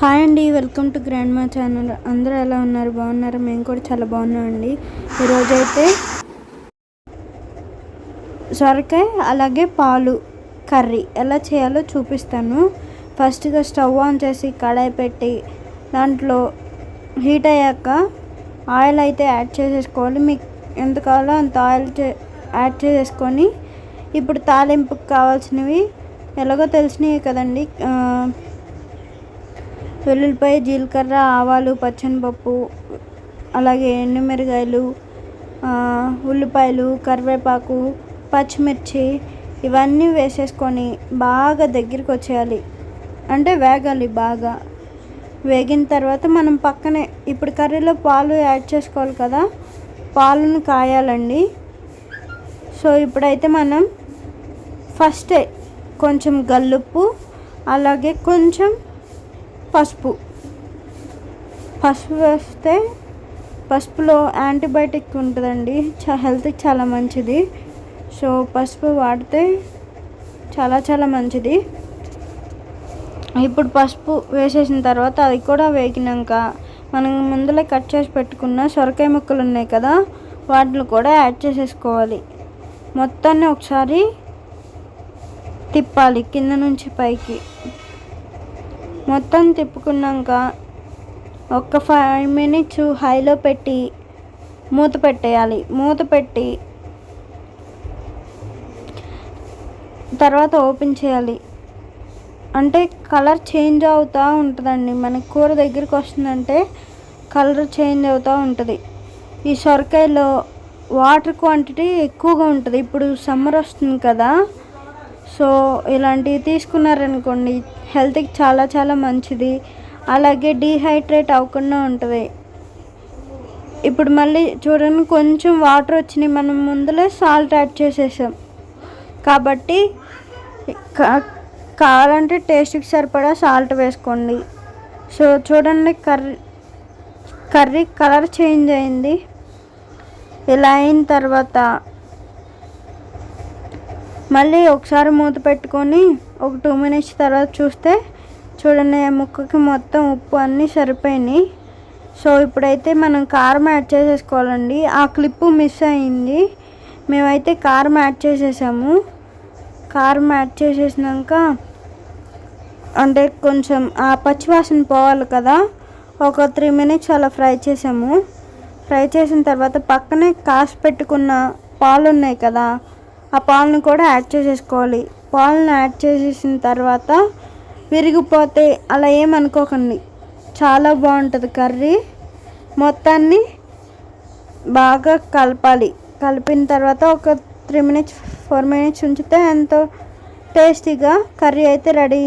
Hi అండి welcome to grand మా channel. అందరూ ఎలా ఉన్నారు? బాగున్నారు? మేము కూడా చాలా బాగున్నామండి. ఈరోజు అయితే సొరకాయ అలాగే పాలు కర్రీ. ఎలా చేయాలో చూపిస్తాను. ఫస్ట్గా స్టవ్ ఆన్ చేసి కడాయి పెట్టి దాంట్లో హీట్ అయ్యాక ఆయిల్ అయితే యాడ్ చేసేసుకోవాలి. మీకు ఎంత కావాలో అంత ఆయిల్ చే యాడ్ చేసేసుకొని ఇప్పుడు తాలింపుకి కావాల్సినవి ఎలాగో తెలిసినవి కదండి. వెల్లుల్లిపాయ జీలకర్ర ఆవాలు పచ్చనిపప్పు అలాగే ఎండుమిరగాయలు ఉల్లిపాయలు కరివేపాకు పచ్చిమిర్చి ఇవన్నీ వేసేసుకొని బాగా దగ్గరికి వచ్చేయాలి. అంటే వేగాలి బాగా. వేగిన తర్వాత మనం పక్కనే ఇప్పుడు కర్రీలో పాలు యాడ్ చేసుకోవాలి కదా పాలను కాయాలండి. సో ఇప్పుడైతే మనం ఫస్ట్ కొంచెం గల్లుప్పు అలాగే కొంచెం పసుపు. పసుపు వేస్తే పసుపులో యాంటీబయాటిక్ ఉంటుందండి. చా హెల్త్కి చాలా మంచిది. సో పసుపు వాడితే చాలా చాలా మంచిది. ఇప్పుడు పసుపు వేసేసిన తర్వాత అది కూడా వేగినాక మనం ముందులే కట్ చేసి పెట్టుకున్న సొరకాయ ముక్కలు ఉన్నాయి కదా వాటిని కూడా యాడ్ చేసేసుకోవాలి. మొత్తాన్ని ఒకసారి తిప్పాలి కింద నుంచి పైకి. మొత్తం తిప్పుకున్నాక ఒక ఫైవ్ మినిట్స్ హైలో పెట్టి మూత పెట్టేయాలి. మూత పెట్టి తర్వాత ఓపెన్ చేయాలి. అంటే కలర్ చేంజ్ అవుతూ ఉంటుందండి. మన కూర దగ్గరికి వస్తుందంటే కలర్ చేంజ్ అవుతూ ఉంటుంది. ఈ సొరకాయలో వాటర్ క్వాంటిటీ ఎక్కువగా ఉంటుంది. ఇప్పుడు సమ్మర్ వస్తుంది కదా సో ఇలాంటివి తీసుకున్నారనుకోండి హెల్త్కి చాలా చాలా మంచిది. అలాగే డీహైడ్రేట్ అవ్వకుండా ఉంటుంది. ఇప్పుడు మళ్ళీ చూడండి కొంచెం వాటర్ వచ్చినాయి మనం ముందులే సాల్ట్ యాడ్ చేసేసాం. కాబట్టి కావాలంటే టేస్ట్కి సరిపడా సాల్ట్ వేసుకోండి. సో చూడండి కర్రీ కర్రీ కలర్ చేంజ్ అయింది. ఇలా అయిన తర్వాత మళ్ళీ ఒకసారి మూత పెట్టుకొని ఒక టూ మినిట్స్ తర్వాత చూస్తే చూడండి ఆ ముక్కకి మొత్తం ఉప్పు అన్నీ సరిపోయినాయి. సో ఇప్పుడైతే మనం కారం యాడ్ చేసేసుకోవాలండి. ఆ క్లిప్పు మిస్ అయింది. మేమైతే కారం యాడ్ చేసేసాము. కారం యాడ్ చేసేసినాక అంటే కొంచెం ఆ పచ్చివాసన పోవాలి కదా. ఒక త్రీ మినిట్స్ అలా ఫ్రై చేసాము. ఫ్రై చేసిన తర్వాత పక్కనే కాసి పెట్టుకున్న పాలు ఉన్నాయి కదా ఆ పాలను కూడా యాడ్ చేసేసుకోవాలి. పాలను యాడ్ చేసేసిన తర్వాత విరిగిపోతే అలా ఏమనుకోకండి. చాలా బాగుంటుంది కర్రీ. మొత్తాన్ని బాగా కలపాలి. కలిపిన తర్వాత ఒక త్రీ మినిట్స్ ఫోర్ మినిట్స్ ఉంచితే ఎంతో టేస్టీగా కర్రీ అయితే రెడీ